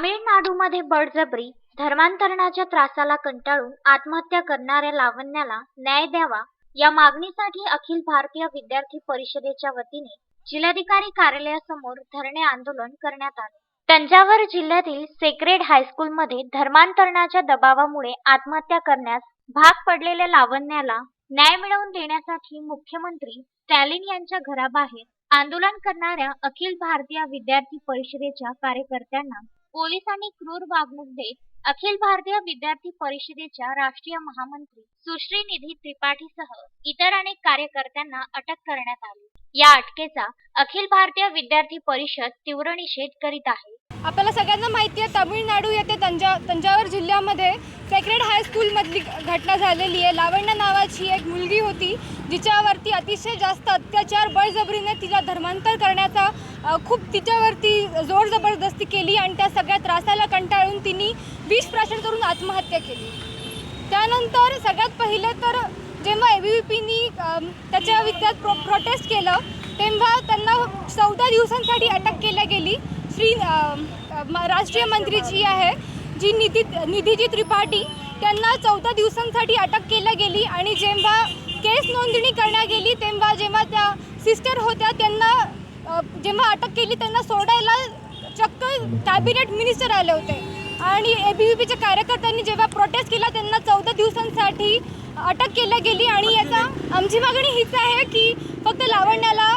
तामिळनाडूमध्ये बळजबरी धर्मांतरणाच्या त्रासाला कंटाळून आत्महत्या करणाऱ्या लावण्याला न्याय द्यावा या मागणीसाठी अखिल भारतीय विद्यार्थी परिषदेच्या वतीने जिल्हाधिकारी कार्यालयासमोर धरणे आंदोलन करण्यात आले. तंजावर जिल्ह्यातील सेक्रेड हायस्कूलमध्ये धर्मांतरणाच्या दबावामुळे आत्महत्या करण्यास भाग पडलेल्या लावण्याला न्याय मिळवून देण्यासाठी मुख्यमंत्री स्टॅलिन यांच्या घराबाहेर आंदोलन करणाऱ्या अखिल भारतीय विद्यार्थी परिषदेच्या कार्यकर्त्यांना पोलिसांनी क्रूर वागणूक देत अखिल भारतीय विद्यार्थी परिषदेच्या राष्ट्रीय महामंत्री सुश्री निधी त्रिपाठीसह इतर अनेक कार्यकर्त्यांना अटक करण्यात आली. या अटकेचा अखिल भारतीय विद्यार्थी परिषद तीव्र निषेध करीत आहे. आपल्याला सगळ्यांना माहिती आहे तामिळनाडू येथे तंजा तंजावर जिल्ह्यामध्ये सेक्रेड हायस्कूलमधली घटना झालेली आहे. लावण्य नावाची एक जिच्यावरती अतिशय जास्त अत्याचार बळजबरीने तिला धर्मांतर करण्याचा खूप तिच्यावरती जोर जबरदस्ती केली आणि त्या सगळ्या त्रासाला कंटाळून तिने विष प्राशन करून आत्महत्या केली. त्यानंतर सगळ्यात पहिले तर जेव्हा ए बी व्ही पीनी त्याच्या विद्यात प्रो प्रोटेस्ट केलं तेव्हा त्यांना चौदा दिवसांसाठी अटक केल्या गेली. श्री म- राष्ट्रीय मंत्री जी आहे जी निधी निधीजी त्रिपाठी त्यांना चौदा दिवसांसाठी अटक केल्या गेली आणि जेव्हा केस नोंदणी करण्यात गेली तेव्हा जेव्हा त्या सिस्टर होत्या त्यांना जेव्हा अटक केली त्यांना सोडायला चक्क कॅबिनेट मिनिस्टर आले होते. आणि ए बी व्ही पीच्या कार्यकर्त्यांनी जेव्हा प्रोटेस्ट केला त्यांना चौदा दिवसांसाठी अटक केल्या गेली आणि याचा आमची मागणी हीच आहे की फक्त लावण्याला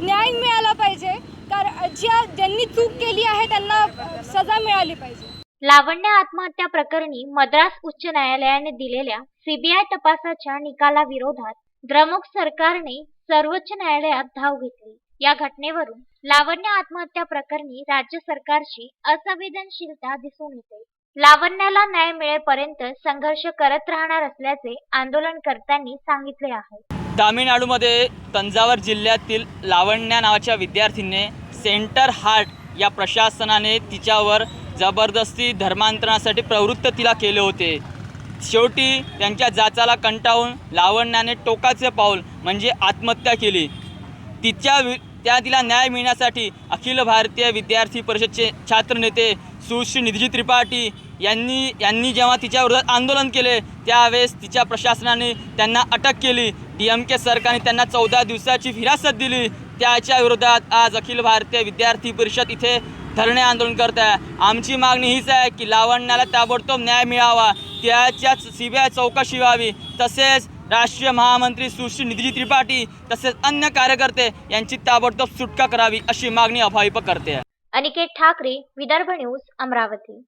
न्याय मिळाला पाहिजे. कारण ज्या ज्यांनी चूक केली आहे त्यांना सजा मिळाली पाहिजे. लावण्य आत्महत्या प्रकरणी मद्रास उच्च न्यायालयाने दिलेल्या सीबीआय तपासाच्या निकालाविरोधात द्रमुक सरकारने सर्वोच्च न्यायालयात धाव घेतली. या घटनेवरून लावण्य आत्महत्या प्रकरणी राज्य सरकारची असंवेदनशीलता दिसून येते. लावण्याला न्याय मिळेपर्यंत संघर्ष करत राहणार असल्याचे आंदोलनकर्त्यांनी सांगितले आहे. तामिळनाडूमध्ये तंजावर जिल्ह्यातील लावण्या नावाच्या विद्यार्थीने सेंटर हार्ट या प्रशासनाने तिच्यावर जबरदस्ती धर्मांतरणासाठी प्रवृत्त तिला केले होते. शेवटी त्यांच्या जाचाला कंटाळून लावण्याने टोकाचे पाऊल म्हणजे आत्महत्या केली. तिच्या वि त्या तिला न्याय मिळण्यासाठी अखिल भारतीय विद्यार्थी परिषदचे छात्रनेते सुश्री निधीजी त्रिपाठी यांनी यांनी जेव्हा तिच्या विरोधात आंदोलन केले त्यावेळेस तिच्या प्रशासनाने त्यांना अटक केली. डी एम के सरकारने त्यांना चौदा दिवसाची हिरासत दिली. त्याच्या विरोधात आज अखिल भारतीय विद्यार्थी परिषद इथे धरणे आंदोलन करत आहे. आमची मागणी हीच आहे की लावण्याला ताबडतोब न्याय मिळावा. त्याच्या सी बी आय चौकशी व्हावी. तसेच राष्ट्रीय महामंत्री सुश्री निधीजी त्रिपाठी तसेच अन्य कार्यकर्ते यांची ताबडतोब सुटका करावी अशी मागणी अभाविप करते आहे अनिकेत ठाकरे विदर्भ न्यूज अमरावती.